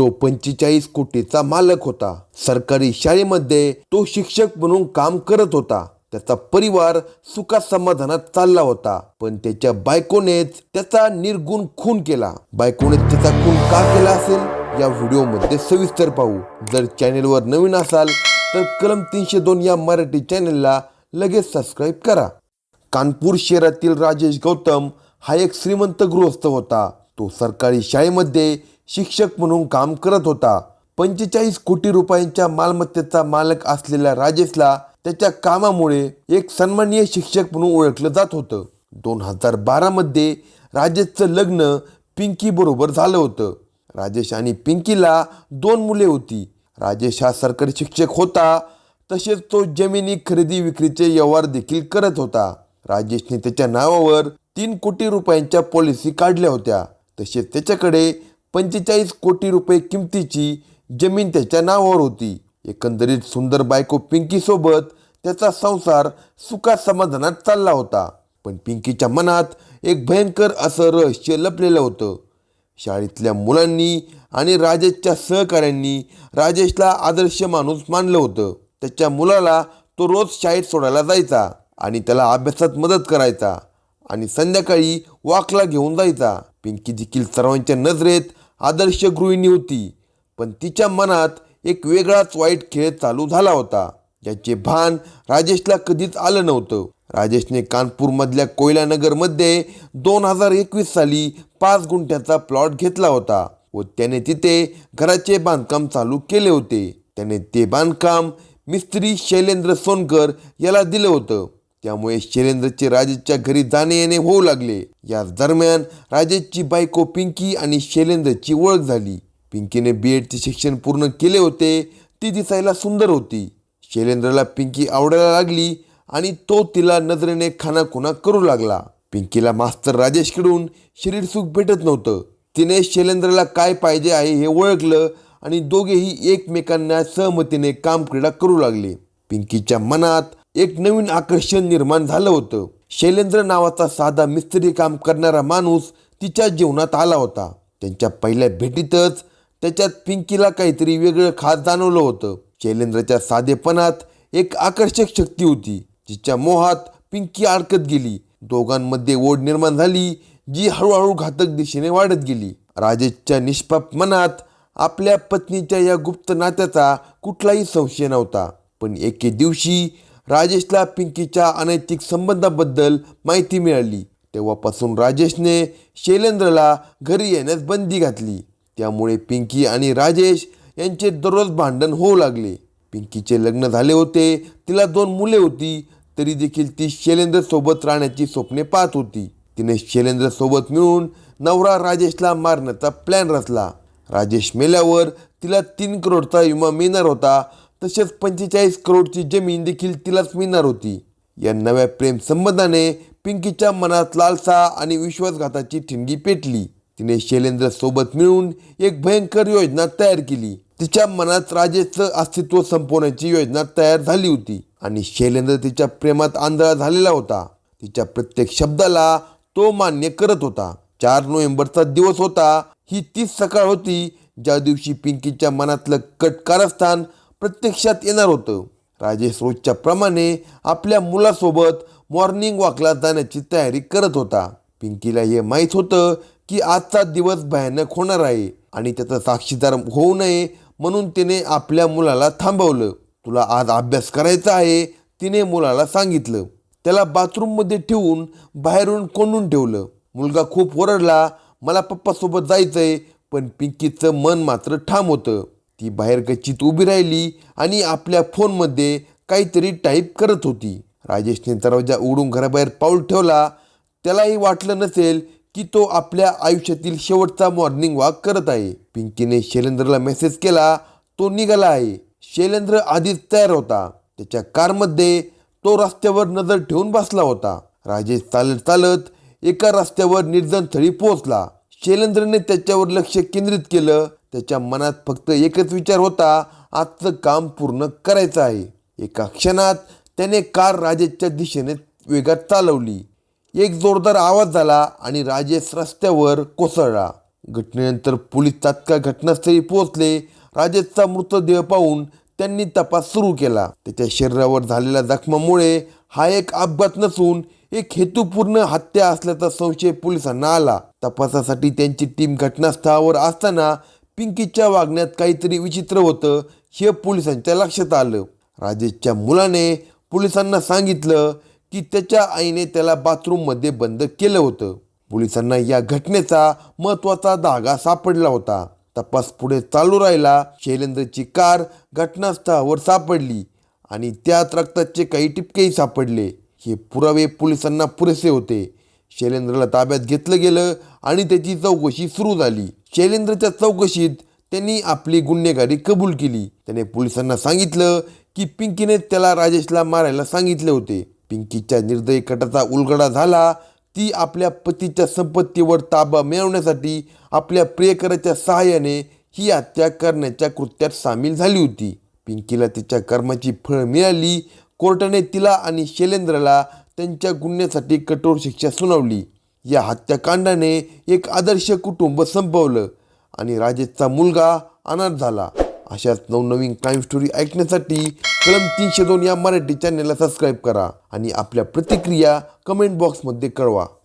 तो पंचेचाळीस कोटीचा मालक होता. सरकारी शाळेमध्ये तो शिक्षक म्हणून काम करत होता. त्याचा परिवार सुखा समाधानात चालला होता. पण त्याच्या बायकोनेच त्याचा निर्गुण खून केला. बायकोने त्याचा खून का केला असेल? या व्हिडिओमध्ये सविस्तर पाहू. जर चॅनेलवर नवीन असाल तर कलम तीनशे दोन या मराठी चॅनेलला लगेच सबस्क्राईब करा. कानपूर शहरातील राजेश गौतम हा एक श्रीमंत गृहस्थ होता. तो सरकारी शाळेमध्ये शिक्षक म्हणून काम करत होता. पंचेचाळीस कोटी रुपयांच्या मालमत्तेचा मालक असलेल्या राजेशला त्याच्या कामामुळे एक सन्माननीय शिक्षक म्हणून ओळखलं जात होतं. दोन हजार बारामध्ये राजेशचं लग्न पिंकीबरोबर झालं होतं. राजेश आणि पिंकीला दोन मुले होती. राजेश हा सरकारी शिक्षक होता. तसेच तो जमिनी खरेदी विक्रीचे व्यवहार देखील करत होता. राजेशने त्याच्या नावावर तीन कोटी रुपयांच्या पॉलिसी काढल्या होत्या. तसेच त्याच्याकडे पंचेचाळीस कोटी रुपये किमतीची जमीन त्याच्या नावावर होती. एकंदरीत सुंदर बायको पिंकीसोबत त्याचा संसार सुखा समाधानात चालला होता. पण पिंकीच्या मनात एक भयंकर असं रहस्य लपलेलं होतं. शाळेतल्या मुलांनी आणि राजेशच्या सहकाऱ्यांनी राजेशला आदर्श माणूस मानलं होतं. त्याच्या मुलाला तो रोज शाळेत सोडायला जायचा आणि त्याला अभ्यासात मदत करायचा आणि संध्याकाळी वाकला घेऊन जायचा. पिंकी देखील सर्वांच्या नजरेत आदर्श गृहिणी होती. पण तिच्या मनात एक वेगळाच वाईट खेळ चालू झाला होता. ज्याचे भान राजेशला कधीच आलं नव्हतं. राजेशने कानपूरमधल्या कोयलानगरमध्ये दोन हजार एकवीस साली पाच गुंठ्याचा प्लॉट घेतला होता व त्याने तिथे घराचे बांधकाम चालू केले होते. त्याने ते बांधकाम मिस्त्री शैलेंद्र सोनकर याला दिलं होतं. त्यामुळे शैलेंद्रचे राजेशच्या घरी जाणे येणे होऊ लागले. या दरम्यान राजेशची बायको पिंकी आणि शैलेंद्रची ओळख झाली. पिंकीने बी एडचे शिक्षण पूर्ण केले होते. ती दिसायला सुंदर होती. शैलेंद्रला पिंकी आवडायला लागली आणि तो तिला नजरेने खानाखुना करू लागला. पिंकीला मास्तर राजेशकडून शरीर सुख भेटत नव्हतं. तिने शैलेंद्रला काय पाहिजे आहे हे ओळखलं आणि दोघेही एकमेकांना सहमतीने काम क्रीडा करू लागले. पिंकीच्या मनात एक नवीन आकर्षण निर्माण झालं होतं. शैलेंद्र नावाचा साधा मिस्त्री काम करणारा माणूस तिच्या जीवनात आला होता. त्यांच्या पहिल्या भेटीतच त्याच्यात पिंकीला काहीतरी वेगळं खास जाणवलं होतं. शैलेंद्रच्या साधेपणात एक आकर्षक शक्ती होती. जिच्या मोहात पिंकी अडकत गेली. दोघांमध्ये ओढ निर्माण झाली जी हळूहळू घातक दिशेने वाढत गेली. राजेशच्या निष्पाप मनात आपल्या पत्नीच्या या गुप्त नात्याचा कुठलाही संशय नव्हता. पण एके दिवशी राजेशला पिंकीच्या अनैतिक संबंधाबद्दल माहिती मिळाली. तेव्हापासून राजेशने शैलेंद्रला घरी येण्यास बंदी घातली. त्यामुळे पिंकी आणि राजेश यांचे दररोज भांडण होऊ लागले. पिंकीचे लग्न झाले होते तिला दोन मुले होती तरी देखील ती शैलेंद्रसोबत राहण्याची स्वप्ने पाहत होती. तिने शैलेंद्रसोबत मिळून नवरा राजेशला मारण्याचा प्लॅन रचला. राजेश मेल्यावर तिला तीन करोडचा विमा मिळणार होता तसेच पंचेचाळीस करोडची जमीन देखील तिलाच मिळणार होती. या नव्या प्रेम संबंधाने पिंकीच्या मनात लालसा आणि विश्वासघाताची ठिणगी पेटली. तिने शैलेंद्र सोबत मिळून एक भयंकर योजना तयार केली. तिच्या मनात राजेचं अस्तित्व संपवण्याची योजना तयार झाली होती आणि शैलेंद्र तिच्या प्रेमात आंधळा झालेला होता. तिच्या प्रत्येक शब्दाला तो मान्य करत होता. चार नोव्हेंबरचा दिवस होता. ही तीच सकाळ होती ज्या दिवशी पिंकीच्या मनातलं कट कारस्थान प्रत्यक्षात येणार होतं. राजेश रोजच्या प्रमाणे आपल्या मुलासोबत मॉर्निंग वॉकला जाण्याची तयारी करत होता. पिंकीला हे माहीत होतं की आजचा दिवस भयानक होणार आहे आणि त्याचा साक्षीदार होऊ नये म्हणून तिने आपल्या मुलाला थांबवलं. तुला आज अभ्यास करायचा आहे तिने मुलाला सांगितलं. त्याला बाथरूममध्ये ठेवून बाहेरून कोंडून ठेवलं. मुलगा खूप ओरडला मला पप्पासोबत जायचंय पण पिंकीचं मन मात्र ठाम होतं. ती बाहेर गच्चीत उभी राहिली आणि आपल्या फोनमध्ये काहीतरी टाईप करत होती. राजेशने दरवाजा उघडून घराबाहेर पाऊल ठेवला. त्यालाही वाटलं नसेल की तो आपल्या आयुष्यातील शेवटचा मॉर्निंग वॉक करत आहे. पिंकीने शैलेंद्रला मेसेज केला. तो निघाला आहे. शैलेंद्र आधीच तयार होता. त्याच्या कारमध्ये तो रस्त्यावर नजर ठेवून बसला होता. राजेश चालत चालत एका रस्त्यावर निर्जन स्थळी पोहोचला. शैलेंद्रने त्याच्यावर लक्ष केंद्रित केलं. त्याच्या मनात फक्त एकच विचार होता आजचं काम पूर्ण करायचं आहे. एका क्षणात त्याने कार राजेशच्या दिशेने वेगात चालवली. एक जोरदार आवाज झाला आणि राजेश रस्त्यावर कोसळला. घटनेनंतर पोलीस तात्काळ घटनास्थळी पोहोचले. राजेशचा मृतदेह पाहून त्यांनी तपास सुरू केला. त्याच्या शरीरावर झालेल्या जखमामुळे हा एक अपघात नसून एक हेतुपूर्ण हत्या असल्याचा संशय पोलिसांना आला. तपासासाठी त्यांची टीम घटनास्थळावर असताना पिंकीच्या वागण्यात काहीतरी विचित्र होतं हे पोलिसांच्या लक्षात आलं. राजेशच्या मुलाने पोलिसांना सांगितलं की त्याच्या आईने त्याला बाथरूममध्ये बंद केलं होतं. पोलिसांना या घटनेचा महत्त्वाचा धागा सापडला होता. तपास पुढे चालू राहिला. शैलेंद्रची कार घटनास्थळावर सापडली आणि त्यात रक्ताचे काही टिपकेही सापडले. हे पुरावे पोलिसांना पुरेसे होते. शैलेंद्रला ताब्यात घेतलं गेलं आणि त्याची चौकशी सुरू झाली. शैलेंद्रच्या चौकशीत त्यांनी आपली गुन्हेगारी कबूल केली. त्याने पोलिसांना सांगितलं की पिंकीने त्याला राजेशला मारायला सांगितले होते. पिंकीच्या निर्दयी कटाचा उलगडा झाला. ती आपल्या पतीच्या संपत्तीवर ताबा मिळवण्यासाठी आपल्या प्रियकराच्या सहाय्याने ही हत्या करण्याच्या कृत्यात सामील झाली होती. पिंकीला तिच्या कर्माची फळ मिळाली. कोर्टाने तिला आणि शैलेंद्रला त्यांच्या गुन्ह्यासाठी कठोर शिक्षा सुनावली. या हत्याकांडाने एक आदर्श कुटुंब संपवलं आणि राजेशचा मुलगा अनाथ झाला. अशाच नवनवीन क्राईम स्टोरी ऐकण्यासाठी कलम तीनशे दोन या मराठी चॅनलला सबस्क्राईब करा आणि आपल्या प्रतिक्रिया कमेंट बॉक्समध्ये कळवा.